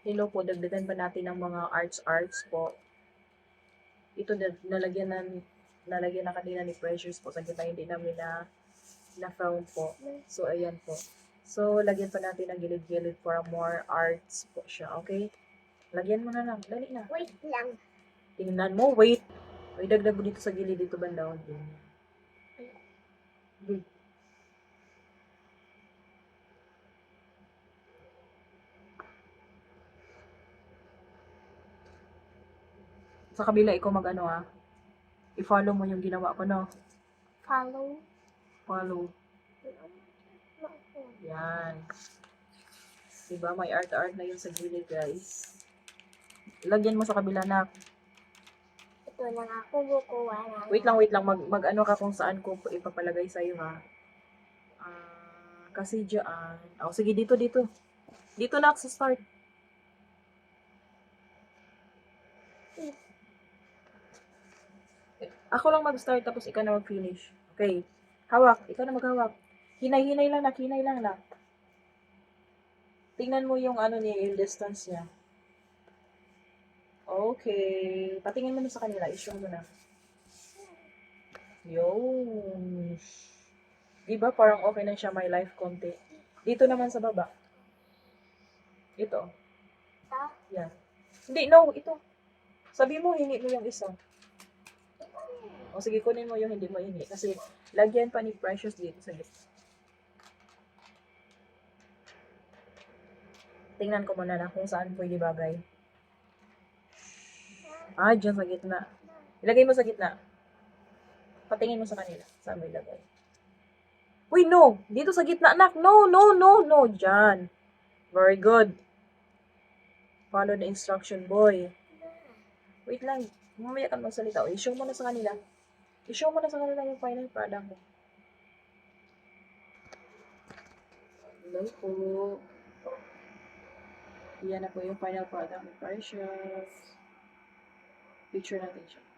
Hello po, dagdagan pa natin ng mga arts-arts po. Ito, na- nalagyan na, nalagyan na kanina ni Precious po. Kasi tayo hindi namin na, na-found po. So, ayan po. So, lagyan pa natin ng gilid-gilid for more arts po siya. Okay? Lagyan mo na lang. Dali na. Wait lang. Tingnan mo. Wait. Ay, dagdag mo dito sa gilid dito banda. Hmm. Sa kabila, ikaw mag-ano ah. I-follow mo yung ginawa ko, no? Follow. Follow. Yan. Diba? May art-art na yun sa gilid, guys. Lagyan mo sa kabila na. Ito lang ako bukuha lang. Wait lang, wait lang. Mag, mag-ano ka kung saan ko ipapalagay sa'yo, ha? Ah, kasi dyan. Oh, sige, dito, dito. Dito na sa start. Ako lang mag-start tapos ikaw na mag-finish. Okay. Hawak. Ikaw na maghawak. Hinay-hinay lang na. Hinay lang na. Tingnan mo yung ano niya, yung distance niya. Okay. Patingin mo na sa kanila. I-show mo na. Yun. Diba parang okay na siya, may life konti. Dito naman sa baba. Ito. Ito? Yan. Hindi, no. Ito. Sabi mo, hingi mo yung isa. O sige, kunin mo yung hindi mo hingi. Kasi lagyan pa ni Precious dito sa gitna. Tingnan ko muna na kung saan pwede bagay. Ah, dyan sa gitna. Ilagay mo sa gitna. Patingin mo sa kanila. Saan mo ilagay? Uy, no! Dito sa gitna, anak! No, no, no, no! Dyan. Very good. Follow the instruction, boy. Wait lang. Mamaya ka magsalita. O, i-show mo na sa kanila. I-show mo na sa kanila yung final product mo. Hello po. Yan na po yung final product ni Precious. Picture natin siya.